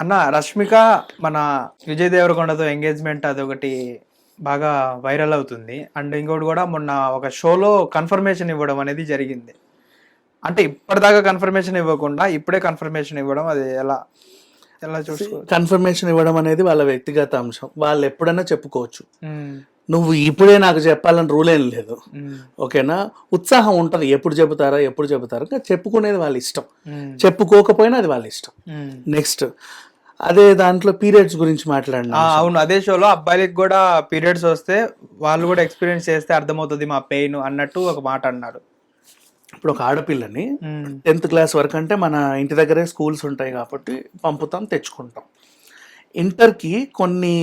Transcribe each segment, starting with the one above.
అన్న రష్మిక మన విజయ్ దేవరకొండతో ఎంగేజ్మెంట్ అదొకటి బాగా వైరల్ అవుతుంది. అండ్ ఇంకోటి కూడా మొన్న ఒక షోలో కన్ఫర్మేషన్ ఇవ్వడం అనేది జరిగింది. అంటే ఇప్పటిదాకా కన్ఫర్మేషన్ ఇవ్వకుండా ఇప్పుడే కన్ఫర్మేషన్ ఇవ్వడం అది ఎలా ఎలా చూసుకో కన్ఫర్మేషన్ ఇవ్వడం అనేది వాళ్ళ వ్యక్తిగత అంశం. వాళ్ళు ఎప్పుడైనా చెప్పుకోవచ్చు. నువ్వు ఇప్పుడే నాకు చెప్పాలని రూల్ ఏం లేదు. ఓకేనా? ఉత్సాహం ఉంటుంది. ఎప్పుడు చెబుతారా? ఎప్పుడు చెబుతారా? చెప్పుకునేది వాళ్ళ ఇష్టం. చెప్పుకోకపోయినా అది వాళ్ళ ఇష్టం. నెక్స్ట్ అదే దాంట్లో పీరియడ్స్ గురించి మాట్లాడినా అవును అదే షోలో అబ్బాయిలకి కూడా పీరియడ్స్ వస్తే వాళ్ళు కూడా ఎక్స్పీరియన్స్ చేస్తే అర్థమవుతుంది మా పెయిన్ అన్నట్టు ఒక మాట అన్నాడు. ఇప్పుడు ఒక ఆడపిల్లని టెన్త్ క్లాస్ వరకు అంటే మన ఇంటి దగ్గరే స్కూల్స్ ఉంటాయి కాబట్టి పంపుతాం తెచ్చుకుంటాం. ఇంటర్కి కొన్ని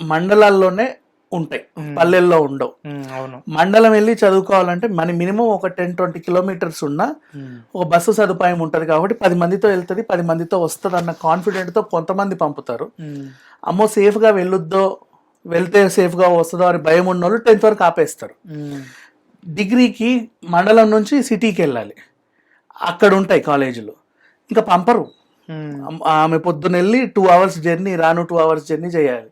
మండలాల్లోనే ఉంటాయి. పల్లెల్లో ఉండవు. మండలం వెళ్ళి చదువుకోవాలంటే మన మినిమం ఒక టెన్ ట్వంటీ కిలోమీటర్స్ ఉన్నా ఒక బస్సు సదుపాయం ఉంటుంది కాబట్టి పది మందితో వెళ్తుంది పది మందితో వస్తుంది అన్న కాన్ఫిడెంట్తో కొంతమంది పంపుతారు. అమ్మో సేఫ్గా వెళ్ళొద్దో వెళ్తే సేఫ్గా వస్తుందో అని భయం ఉన్న వాళ్ళు టెన్త్ వరకు ఆపేస్తారు. డిగ్రీకి మండలం నుంచి సిటీకి వెళ్ళాలి. అక్కడ ఉంటాయి కాలేజీలు. ఇంకా పంపరు. ఆమె పొద్దున వెళ్ళి టూ అవర్స్ జర్నీ రాను టూ అవర్స్ జర్నీ చేయాలి.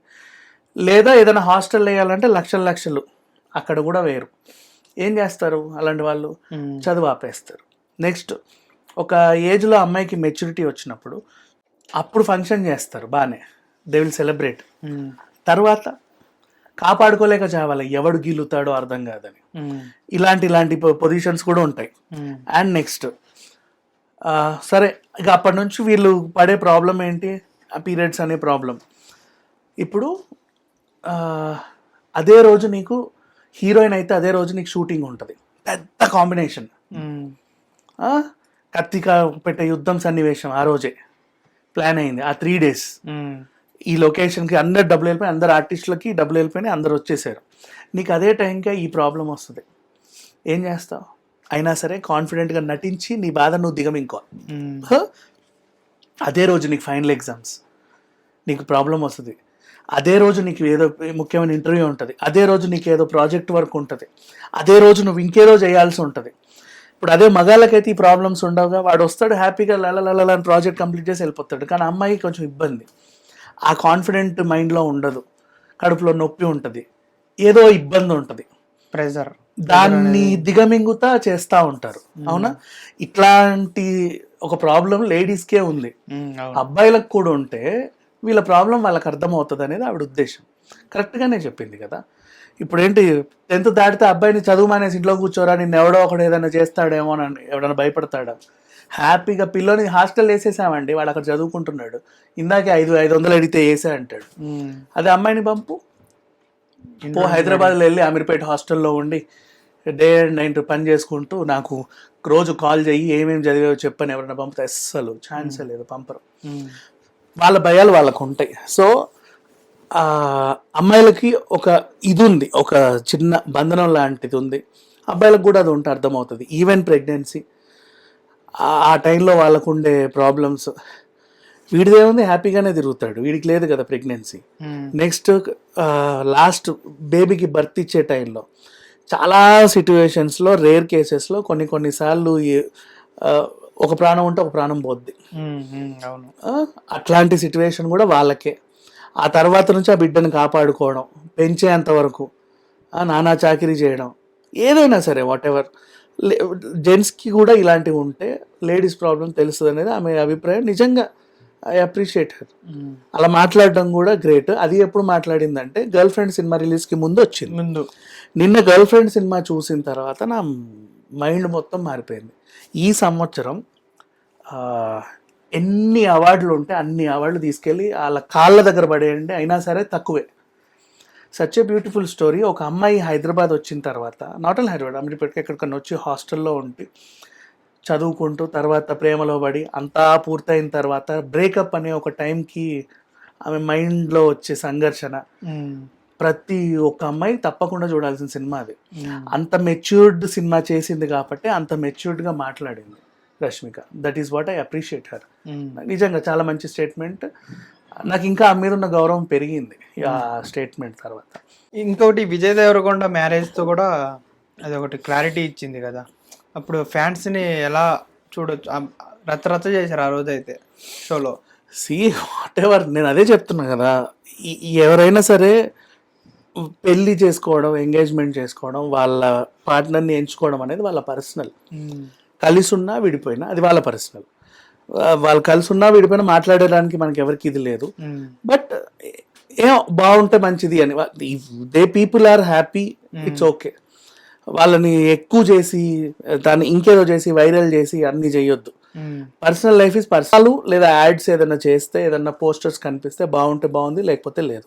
లేదా ఏదైనా హాస్టల్ వేయాలంటే లక్షలు లక్షలు. అక్కడ కూడా వేరు ఏం చేస్తారు అలాంటి వాళ్ళు? చదువు ఆపేస్తారు. నెక్స్ట్ ఒక ఏజ్లో అమ్మాయికి మెచ్యూరిటీ వచ్చినప్పుడు అప్పుడు ఫంక్షన్ చేస్తారు బాగానే దే విల్ సెలబ్రేట్. తర్వాత కాపాడుకోలేక చావాలి. ఎవడు గీలుతాడో అర్థం కాదని. ఇలాంటి ఇలాంటి పొజిషన్స్ కూడా ఉంటాయి. అండ్ నెక్స్ట్ సరే ఇక అప్పటి నుంచి వీళ్ళు పడే ప్రాబ్లం ఏంటి? ఆ పీరియడ్స్ అనే ప్రాబ్లం ఇప్పుడు అదే రోజు నీకు హీరోయిన్ అయితే అదే రోజు నీకు షూటింగ్ ఉంటుంది. పెద్ద కాంబినేషన్. కత్తిక పెట్టే యుద్ధం సన్నివేశం ఆ రోజే. ప్లాన్ అయింది. ఆ త్రీ డేస్ ఈ లొకేషన్కి అందరు డబ్బులు వెళ్ళిపోయి అందరు ఆర్టిస్టులకి డబ్బులు వెళ్ళిపోయి అందరు వచ్చేసారు. నీకు అదే టైంకే ఈ ప్రాబ్లం వస్తుంది. ఏం చేస్తావు? అయినా సరే కాన్ఫిడెంట్గా నటించి నీ బాధ నువ్వు దిగమింకో? అదే రోజు నీకు ఫైనల్ ఎగ్జామ్స్ నీకు ప్రాబ్లం వస్తుంది. అదే రోజు నీకు ఏదో ముఖ్యమైన ఇంటర్వ్యూ ఉంటుంది. అదే రోజు నీకు ఏదో ప్రాజెక్ట్ వర్క్ ఉంటుంది. అదే రోజు నువ్వు ఇంకేదో చేయాల్సి ఉంటుంది. ఇప్పుడు అదే మగాళ్ళకైతే ఈ ప్రాబ్లమ్స్ ఉండవుగా వాడు వస్తాడు హ్యాపీగా లలలల అని ప్రాజెక్ట్ కంప్లీట్ చేసి వెళ్ళిపోతాడు. కానీ అమ్మాయికి కొంచెం ఇబ్బంది. ఆ కాన్ఫిడెంట్ మైండ్లో ఉండదు. కడుపులో నొప్పి ఉంటుంది. ఏదో ఇబ్బంది ఉంటుంది. ప్రెజర్. దాన్ని దిగమింగుతా చేస్తూ ఉంటారు. అవునా? ఇట్లాంటి ఒక ప్రాబ్లం లేడీస్కే ఉంది. అబ్బాయిలకు కూడా ఉంటే వీళ్ళ ప్రాబ్లం వాళ్ళకి అర్థమవుతుంది అనేది ఆవిడ ఉద్దేశం. కరెక్ట్గానే చెప్పింది కదా. ఇప్పుడు ఏంటి టెన్త్ దాటితే అబ్బాయిని చదువు మానేసి ఇంట్లో కూర్చోరా నిన్ను ఎవడో ఒకడు ఏదైనా చేస్తాడేమో అని ఎవడైనా భయపడతాడా? హ్యాపీగా పిల్లోని హాస్టల్ వేసేసామండి వాడు అక్కడ చదువుకుంటున్నాడు. ఇందాకే ఐదు ఐదు వందలు అడిగితే వేసే అంటాడు. అదే అమ్మాయిని పంపు. పో హైదరాబాద్లో వెళ్ళి అమీర్పేట హాస్టల్లో ఉండి డే అండ్ నైట్ పని చేసుకుంటూ నాకు రోజు కాల్ చేయి ఏమేమి చదివావో చెప్పని ఎవరైనా పంపితే అస్సలు ఛాన్సే లేదు పంపరు. వాళ్ళ భయాలు వాళ్ళకు ఉంటాయి. సో అమ్మాయిలకి ఒక ఇది ఉంది ఒక చిన్న బంధనం లాంటిది ఉంది. అబ్బాయిలకు కూడా అది ఉంటే అర్థమవుతుంది. ఈవెన్ ప్రెగ్నెన్సీ ఆ టైంలో వాళ్ళకు ఉండే ప్రాబ్లమ్స్ వీడిదేముంది హ్యాపీగానే తిరుగుతాడు. వీడికి లేదు కదా ప్రెగ్నెన్సీ నెక్స్ట్ లాస్ట్ బేబీకి బర్త్ ఇచ్చే టైంలో చాలా సిట్యువేషన్స్లో రేర్ కేసెస్లో కొన్ని కొన్నిసార్లు ఒక ప్రాణం ఉంటే ఒక ప్రాణం పోద్ది. అట్లాంటి సిట్యువేషన్ కూడా వాళ్ళకే. ఆ తర్వాత నుంచి ఆ బిడ్డను కాపాడుకోవడం పెంచేంత వరకు నానా చాకరీ చేయడం ఏదైనా సరే వాట్ ఎవర్ జెంట్స్కి కూడా ఇలాంటివి ఉంటే లేడీస్ ప్రాబ్లం తెలుస్తుంది అనేది ఆమె అభిప్రాయం. నిజంగా ఐ అప్రిషియేట్ హర్ అలా మాట్లాడడం కూడా గ్రేట్ అది ఎప్పుడు మాట్లాడిందంటే గర్ల్ ఫ్రెండ్ సినిమా రిలీజ్కి ముందు వచ్చింది. ముందు. నిన్న గర్ల్ ఫ్రెండ్ సినిమా చూసిన తర్వాత నా మైండ్ మొత్తం మారిపోయింది. ఈ సంవత్సరం ఎన్ని అవార్డులు ఉంటే అన్ని అవార్డులు తీసుకెళ్ళి వాళ్ళ కాళ్ళ దగ్గర పడేయండి. అయినా సరే తక్కువే. Such a beautiful story. ఒక అమ్మాయి హైదరాబాద్ వచ్చిన తర్వాత నాట్ ఓన్లీ హైదరాబాద్ అమీర్పేటకి ఎక్కడికన్నా వచ్చి హాస్టల్లో ఉండి చదువుకుంటూ తర్వాత ప్రేమలో పడి అంతా పూర్తయిన తర్వాత బ్రేకప్ అనే ఒక టైంకి ఆమె మైండ్లో వచ్చే సంఘర్షణ. ప్రతి ఒక్క అమ్మాయి తప్పకుండా చూడాల్సిన సినిమా అది. అంత మెచ్యూర్డ్ సినిమా చేసింది కాబట్టి అంత మెచ్యూర్డ్గా మాట్లాడింది. Rashmika. That is what I appreciate her నిజంగా చాలా మంచి స్టేట్మెంట్ నాకు ఇంకా ఆ మీద ఉన్న గౌరవం పెరిగింది ఆ స్టేట్మెంట్ తర్వాత. ఇంకొకటి విజయ్ దేవరకొండ మ్యారేజ్తో కూడా అది ఒకటి క్లారిటీ ఇచ్చింది కదా. అప్పుడు ఫ్యాన్స్ని ఎలా చూడొచ్చు? ఆ- రచ్చ రచ్చ చేశారు ఆ రోజు అయితే షోలో సి వాట్ ఎవర్ నేను అదే చెప్తున్నా కదా. ఎవరైనా సరే పెళ్ళి చేసుకోవడం ఎంగేజ్మెంట్ చేసుకోవడం వాళ్ళ పార్ట్నర్ని ఎంచుకోవడం అనేది వాళ్ళ పర్సనల్ కలిసి ఉన్నా విడిపోయినా అది వాళ్ళ పర్సనల్. వాళ్ళు కలిసి ఉన్నా విడిపోయినా మాట్లాడడానికి మనకి ఎవరికి ఇది లేదు. బట్ ఏం బాగుంటే మంచిది అని. They people are happy it's okay. వాళ్ళని ఎక్కువ చేసి దాన్ని ఇంకేదో చేసి వైరల్ చేసి అన్ని చేయొద్దు. Personal life is personal. లేదా యాడ్స్ ఏదైనా చేస్తే ఏదైనా పోస్టర్స్ కనిపిస్తే బాగుంటే బాగుంది లేకపోతే లేదు.